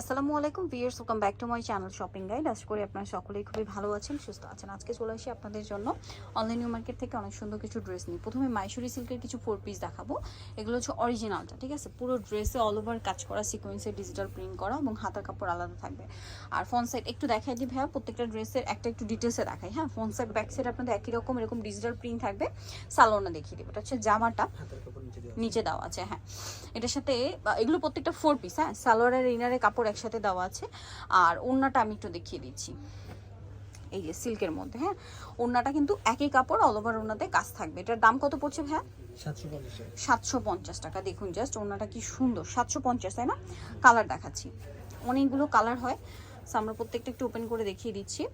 আসসালামু আলাইকুম viewers welcome back to my channel shopping guide আশা করি আপনারা সকলেই খুবই ভালো আছেন সুস্থ আছেন। আজকে চলে আসি আপনাদের জন্য অনলাইন নিউ মার্কেট থেকে অনেক সুন্দর কিছু ড্রেস নিই প্রথমে মাইসুরি সিল্কের কিছু ফোর পিস দেখাবো। এগুলো হচ্ছে অরিজিনালটা ঠিক আছে? পুরো ড্রেসে অল ওভার কাজ করা সিকোয়েন্সে ডিজিটাল প্রিন্ট করা এবং হাতার কাপড় আলাদা থাকবে। আর ফোন সাইড একটু দেখাই দিই ভাইয়া প্রত্যেকটা ড্রেসের একটা একটু ডিটেলসে দেখাই। হ্যাঁ ফোন সাইড ব্যাক সাইড আপনাদের একই রকম এরকম ডিজিটাল প্রিন্ট থাকবে। সালোনা দেখিয়ে দেবো। এটা হচ্ছে জামাটা নিচে দেওয়া আছে। হ্যাঁ। এটার সাথে এগুলো প্রত্যেকটা ফোর পিস হ্যাঁ? সালোয়ারের ইনারে কাপড় একসাথে দেওয়া আছে। আর ওড়নাটা আমি একটু দেখিয়ে দিচ্ছি। এই যে সিল্কের মধ্যে হ্যাঁ? ওড়নাটা কিন্তু একই কাপড় অল ওভার ওড়নাতে কাজ থাকবে। এটার দাম কত পড়ছে ভাইয়া? সাতশো পঞ্চাশ টাকা। দেখুন জাস্ট ওড়নাটা কি সুন্দর। সাতশো পঞ্চাশ তাই না? কালার দেখাচ্ছি। অনেকগুলো কালার হয়। আমরা প্রত্যেকটা একটু ওপেন করে দেখিয়ে দিচ্ছি।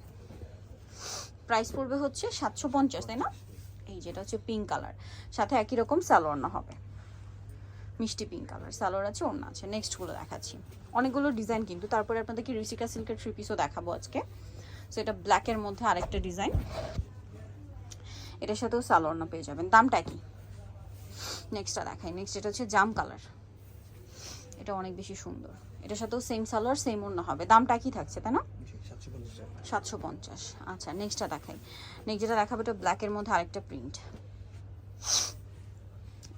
প্রাইস পড়বে হচ্ছে সাতশো পঞ্চাশ তাই না? এই যেটা হচ্ছে পিঙ্ক কালার সাথে একই রকম সালোয়ার না হবে। মিষ্টি পিঙ্ক কালার সালোয়ার আছে অন্য আছে। নেক্সটগুলো দেখাচ্ছি। অনেকগুলো ডিজাইন কিন্তু। তারপরে আপনাদেরকে রিসিকা সিল্কের থ্রি পিসও দেখাবো আজকে। সো এটা ব্ল্যাকের মধ্যে আরেকটা ডিজাইন এটার সাথেও সালোয়ার না পেয়ে যাবেন। দামটা কি? নেক্সটটা দেখাই। নেক্সট এটা হচ্ছে জাম কালার এটা অনেক বেশি সুন্দর। এটার সাথেও সেম সালোয়ার সেম অন্য হবে। দামটা কি থাকছে তাই না? সাতশো পঞ্চাশ। সাতশো পঞ্চাশ। আচ্ছা নেক্সটটা দেখাই। নেক্সট যেটা দেখাবো এটা ব্ল্যাকের মধ্যে আরেকটা প্রিন্ট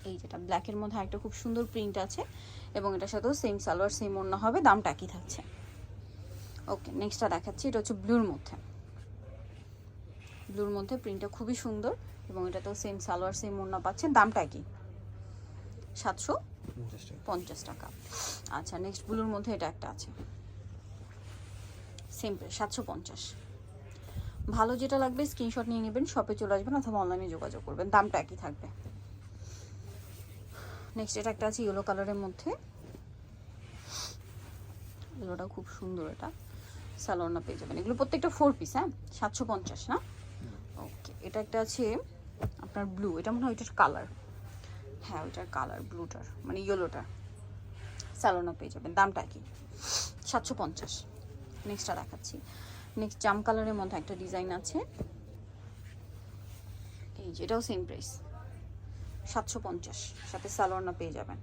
এই যেটা ব্ল্যাকের মধ্যে আরেকটা খুব সুন্দর প্রিন্ট আছে এবং এটার সাথেও সেম সালোয়ার সেম ওড়না হবে দামটা কি থাকছে। ওকে নেক্সটটা দেখাচ্ছি এটা হচ্ছে ব্লুর মধ্যে। ব্লুর মধ্যে প্রিন্টটা খুবই সুন্দর এবং এটাতেও সেম সালোয়ার সেম ওড়না পাচ্ছেন দামটা কি সাতশো পঞ্চাশ টাকা। আচ্ছা নেক্সট ব্লুর মধ্যে এটা একটা আছে। সেম সাতশো পঞ্চাশ। ভালো যেটা লাগবে স্ক্রিনশট নিয়ে নেবেন শপে চলে আসবেন অথবা অনলাইনে যোগাযোগ করবেন দামটা একই থাকবে। নেক্সট এটা একটা আছে ইয়েলো কালারের মধ্যে। ইয়েলোটা খুব সুন্দর এটা। সালোয়ারনা পেয়ে যাবেন। এগুলো প্রত্যেকটা ফোর পিস হ্যাঁ? সাতশো পঞ্চাশ, না? ওকে এটা একটা আছে আপনার ব্লু এটা মনে হয় ওইটার কালার হ্যাঁ ওইটার কালার ব্লুটার মানে ইয়েলোটার স্যালোনা পেয়ে যাবেন। দামটা কি সাতশো পঞ্চাশ। নেক্সটটা দেখাচ্ছি। নেক্সট জাম কালারের মধ্যে একটা ডিজাইন আছে। এই যেটাও সেম প্রাইস সাতশো পঞ্চাশ। সাথে স্যালোনা পেয়ে যাবেন।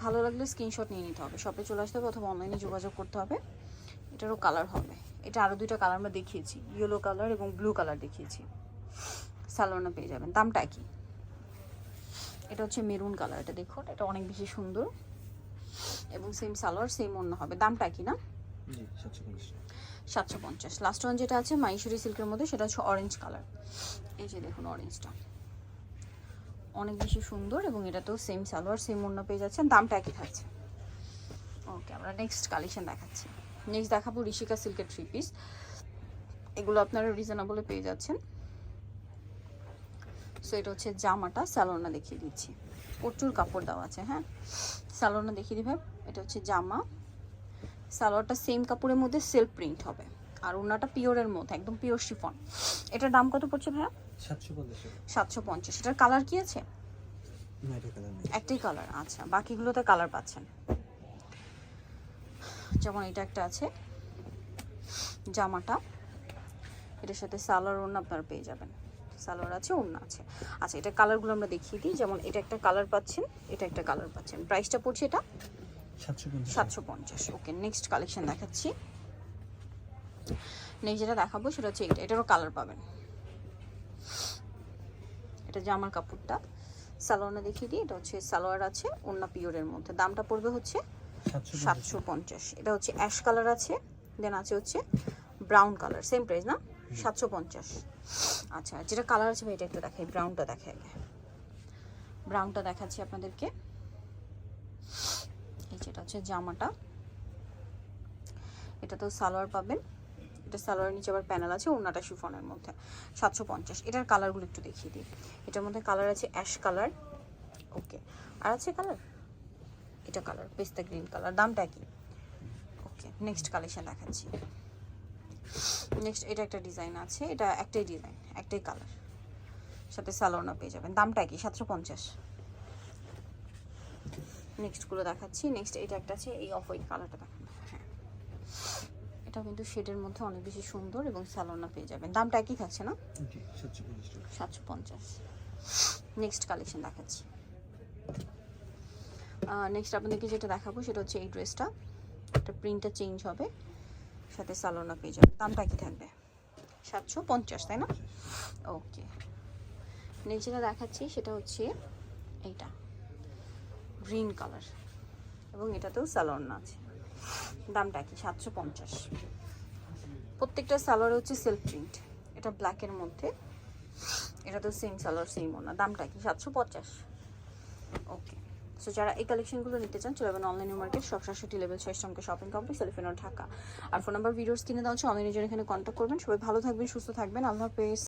ভালো লাগলে স্ক্রিনশট নিয়ে নিতে হবে। শপে চলে আসতে হবে অথবা অনলাইনে যোগাযোগ করতে হবে। এটারও কালার হবে। এটা আরও দুইটা কালার আমরা দেখিয়েছি। ইয়েলো কালার এবং ব্লু কালার দেখিয়েছি। স্যালোনা পেয়ে যাবেন। দামটা কি এটা হচ্ছে মেরুন কালার এটা দেখুন এটা অনেক বেশি সুন্দর। এবং সেম সালোয়ার সেম অন্য হবে। দামটা কি না? সাতশো পঞ্চাশ। লাস্ট ওয়ান যেটা আছে মাইশুরি সিল্কের মধ্যে সেটা হচ্ছে অরেঞ্জ কালার এই যে দেখুন অরেঞ্জটা অনেক বেশি সুন্দর এবং এটাতেও সেম সালোয়ার সেম অন্য পেয়ে যাচ্ছেন। দামটা একই থাকছে। ওকে আমরা নেক্সট কালেকশন দেখাচ্ছি। নেক্সট দেখাবো ঋষিকা সিল্কের থ্রি পিস এগুলো আপনারা রিজনেবলে পেয়ে যাচ্ছেন। সো এটা হচ্ছে জামাটা। স্যালোনা দেখিয়ে দিচ্ছি। প্রচুর কাপড় দেওয়া আছে হ্যাঁ? স্যালোনা দেখিয়ে দিবে এটা হচ্ছে জামা। সালোয়ারটা সেম কাপড়ের মধ্যে সেলফ প্রিন্ট হবে। আর ওনাটা পিওরের মধ্যে একদম পিওর শিফন। এটার দাম কত পড়ছে ভাইয়া? সাতশো পঞ্চাশ এটার কালার কি আছে? একটাই কালার আচ্ছা। বাকিগুলোতে কালার পাচ্ছেন। যেমন এটা একটা আছে জামাটা। এটার সাথে সালোয়ার ওড়না আপনারা পেয়ে যাবেন। সালোয়ার আছে ওড়না আছে। আচ্ছা এটা কালারগুলো আমরা দেখিয়ে দিই। যেমন এটা একটা কালার পাচ্ছেন এটা একটা কালার পাচ্ছেন। প্রাইসটা পড়ছে এটা? সাতশো পঞ্চাশ। ওকে নেক্সট কালেকশন দেখাচ্ছি। নেক্সট যেটা দেখাবো সেটা হচ্ছে এটা এটারও কালার পাবেন। এটা জামার কাপড়টা। সালোয়ারটা দেখিয়ে দিই। এটা হচ্ছে সালোয়ার আছে অন্য পিওরের মধ্যে। দামটা পড়বে হচ্ছে সাতশো পঞ্চাশ। এটা হচ্ছে অ্যাশ কালার আছে দেন আছে হচ্ছে ব্রাউন কালার সেম প্রাইস না? সাতশো পঞ্চাশ। আচ্ছা যেটা কালার আছে আমি এটা একটু দেখাই। ব্রাউনটা দেখাই আগে। ব্রাউনটা দেখাচ্ছি আপনাদেরকে। এই যেটা হচ্ছে জামাটা। এটা তো সালোয়ার পাবেন। এটা সালোয়ারের নিচে আবার প্যানেল আছে ওনাটা শিফনের মধ্যে, সাতশো পঞ্চাশ। এটার কালারগুলো একটু দেখিয়ে দিই। এটার মধ্যে কালার আছে অ্যাশ কালার। ওকে। আর আছে কালার? এটা কালার, পেস্তা গ্রিন কালার। দামটা কি? ওকে, নেক্সট কালেকশন দেখাচ্ছি। নেক্সট, এটা একটা ডিজাইন আছে, এটা একটাই ডিজাইন, একটাই কালার। সাথে সালোনা পেয়ে যাবেন। দামটা কি? সাতশো পঞ্চাশ। নেক্সটগুলো দেখাচ্ছি। নেক্সট, এটা একটা আছে, এই অফ হোয়াইট কালারটা দেখান হ্যাঁ। এটা কিন্তু শেডের মধ্যে অনেক বেশি সুন্দর এবং সালোনা পেয়ে যাবেন। দামটা একই থাকছে না? সাতশো পঞ্চাশ নেক্সট কালেকশন দেখাচ্ছি। নেক্সট আপনাদেরকে যেটা দেখাবো সেটা হচ্ছে এই ড্রেসটা একটা প্রিন্টটা চেঞ্জ হবে সাথে সালোনা পেয়ে যাবে দামটা কি থাকবে? সাতশো পঞ্চাশ তাই না? ওকে নেক্সট যেটা দেখাচ্ছি সেটা হচ্ছে এইটা। গ্রিন কালার এবং এটাতেও সালোয়ার আছে। দামটা কি? সাতশো পঞ্চাশ। প্রত্যেকটা সালোয়ার হচ্ছে সেলফ প্রিন্ট এটা ব্ল্যাকের মধ্যে। এটা তো সেম সালোয়ার সেম ওনা দামটা কি? সাতশো পঞ্চাশ। ওকে সো যারা এই কালেকশনগুলো নিতে চান, চলে যাবেন অনলাইন মার্কেট সব সাতষট্টি লেভেল ছয় সংখ্যা শপিং কমপ্লেক্স এলিফেন্ট ঢাকা আর ফোন নাম্বার ভিডিওস কিনে দেওয়া হচ্ছে অনলাইনে জন্য এখানে কন্ট্যাক্ট করবেন। সবাই ভালো থাকবেন, সুস্থ থাকবেন। আল্লাহ হাফেজ।